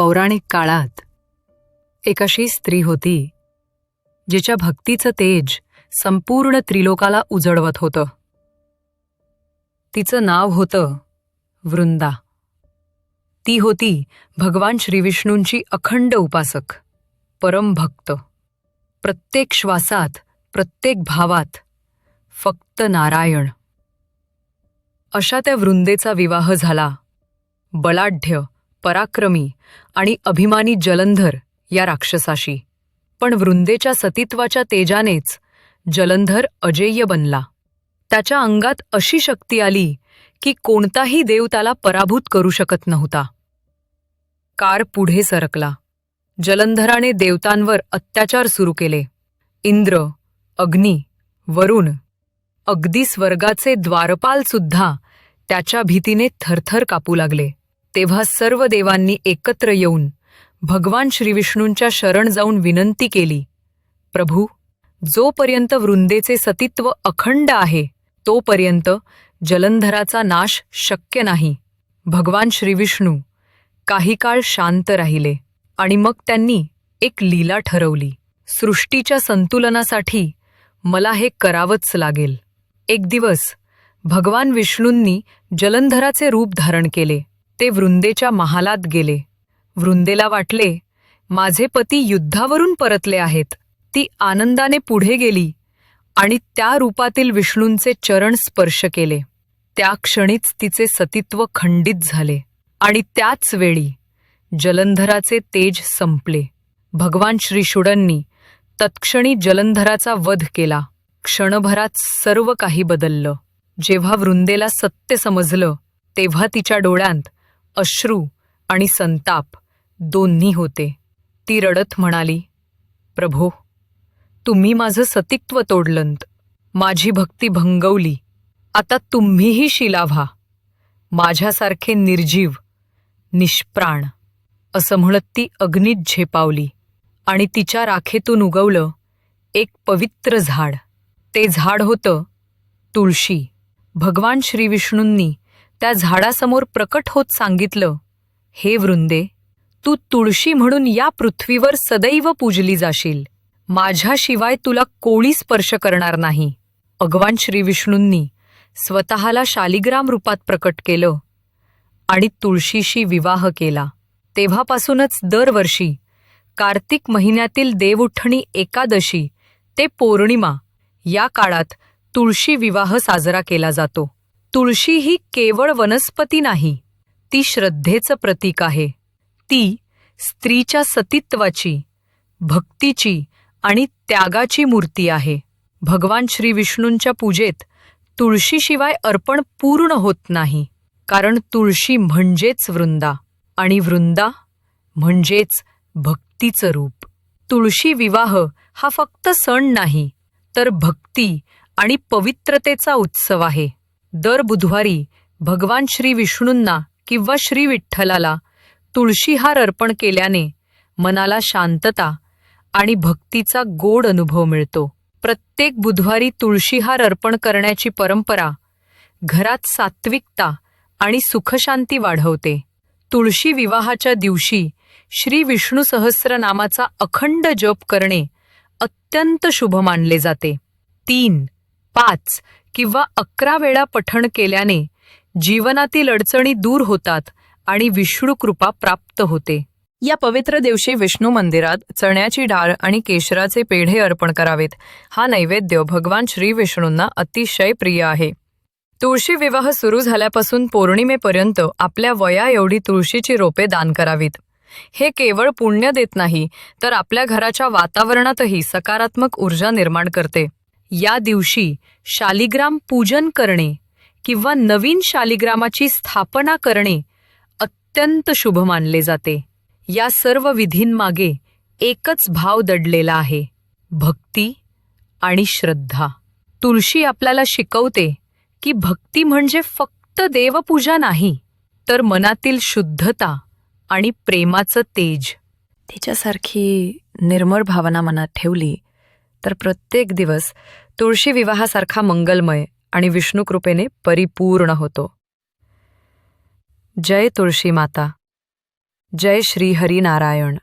पौराणिक काळात एक अशी स्त्री होती जिच्या भक्तीचं तेज संपूर्ण त्रिलोकाला उजळवत होतं. तिचं नाव होतं वृंदा. ती होती भगवान श्रीविष्णूंची अखंड उपासक परमभक्त. प्रत्येक श्वासात प्रत्येक भावात फक्त नारायण. अशा त्या वृंदेचा विवाह झाला. बलाढ्य पराक्रमी आणि अभिमानी जलंधर या राक्षसाशी. पण वृंदेच्या सतीत्वाच्या तेजानेच जलंधर अजेय बनला. त्याच्या अंगात अशी शक्ती आली की कोणताही देव त्याला पराभूत करू शकत नव्हता. कार पुढे सरकला. जलंधराने देवतांवर अत्याचार सुरू केले. इंद्र अग्नी वरुण अगदी स्वर्गाचे द्वारपाल सुद्धा त्याच्या भीतीने थरथर कापू लागले. तेव्हा सर्व देवांनी एकत्र येऊन भगवान श्रीविष्णूंच्या शरण जाऊन विनंती केली प्रभू जोपर्यंत वृंदेचे सतीत्व अखंड आहे तोपर्यंत जलंधराचा नाश शक्य नाही. भगवान श्रीविष्णू काही काळ शांत राहिले आणि मग त्यांनी एक लीला ठरवली. सृष्टीच्या संतुलनासाठी मला हे करावंच लागेल. एक दिवस भगवान विष्णूंनी जलंधराचे रूप धारण केले. ते वृंदेच्या महालात गेले. वृंदेला वाटले माझे पती युद्धावरून परतले आहेत. ती आनंदाने पुढे गेली आणि त्या रूपातील विष्णूंचे चरण स्पर्श केले. त्या क्षणीच तिचे सतीत्व खंडित झाले आणि त्याच वेळी जलंधराचे तेज संपले. भगवान श्रीशुडांनी तत्क्षणी जलंधराचा वध केला. क्षणभरात सर्व काही बदललं. जेव्हा वृंदेला सत्य समजलं तेव्हा तिच्या डोळ्यांत अश्रू आणि संताप दोन्ही होते. ती रडत म्हणाली प्रभो तुम्ही माझं सतित्व तोडलंत. माझी भक्ती भंगवली. आता तुम्हीही शिला व्हा. माझ्यासारखे निर्जीव निष्प्राण असं म्हणत ती अग्नीत झेपावली आणि तिच्या राखेतून उगवलं एक पवित्र झाड. ते झाड होतं तुळशी. भगवान श्रीविष्णूंनी त्या झाडासमोर प्रकट होत सांगितलं हे वृंदे तू तुळशी म्हणून या पृथ्वीवर सदैव पूजली जाशील. माझ्याशिवाय तुला कोळी स्पर्श करणार नाही. भगवान श्रीविष्णूंनी स्वतःला शालिग्राम रूपात प्रकट केलं आणि तुळशीशी विवाह केला. तेव्हापासूनच दरवर्षी कार्तिक महिन्यातील देवउठणी एकादशी ते पौर्णिमा या काळात तुळशी विवाह साजरा केला जातो. तुळशी ही केवळ वनस्पती नाही ती श्रद्धेचं प्रतीक आहे. ती स्त्रीच्या सतीत्वाची भक्तीची आणि त्यागाची मूर्ती आहे. भगवान श्री विष्णूंच्या पूजेत तुळशीशिवाय अर्पण पूर्ण होत नाही कारण तुळशी म्हणजेच वृंदा आणि वृंदा म्हणजेच भक्तीचं रूप. तुळशी विवाह हा फक्त सण नाही तर भक्ती आणि पवित्रतेचा उत्सव आहे. दर बुधवारी भगवान श्री विष्णूंना किंवा श्री विठ्ठलाला तुळशीहार अर्पण केल्याने मनाला शांतता आणि भक्तीचा गोड अनुभव मिळतो. प्रत्येक बुधवारी तुळशीहार अर्पण करण्याची परंपरा घरात सात्विकता आणि सुखशांती वाढवते. तुळशी विवाहाच्या दिवशी श्री विष्णू सहस्रनामाचा अखंड जप करणे अत्यंत शुभ मानले जाते. तीन पाच किंवा अकरा वेळा पठण केल्याने जीवनातील अडचणी दूर होतात आणि विष्णू कृपा प्राप्त होते. या पवित्र दिवशी विष्णू मंदिरात चण्याची डाळ आणि केशराचे पेढे अर्पण करावेत. हा नैवेद्य भगवान श्री विष्णूंना अतिशय प्रिय आहे. तुळशी विवाह सुरू झाल्यापासून पौर्णिमेपर्यंत आपल्या वया एवढी तुळशीची रोपे दान करावीत. हे केवळ पुण्य देत नाही तर आपल्या घराच्या वातावरणातही सकारात्मक ऊर्जा निर्माण करते. या दिवशी शालिग्राम पूजन करणे किंवा नवीन शालिग्रामाची स्थापना करणे अत्यंत शुभ मानले जाते. या सर्व विधींमागे एकच भाव दडलेला आहे भक्ती आणि श्रद्धा. तुळशी आपल्याला शिकवते की भक्ती म्हणजे फक्त देवपूजा नाही तर मनातील शुद्धता आणि प्रेमाचं तेज. तिच्यासारखी निर्मळ भावना मनात ठेवली तर प्रत्येक दिवस तुळशी विवाहासारखा मंगलमय आणि विष्णुकृपेने परिपूर्ण होतो. जय तुळशी माता. जय श्री हरी नारायण.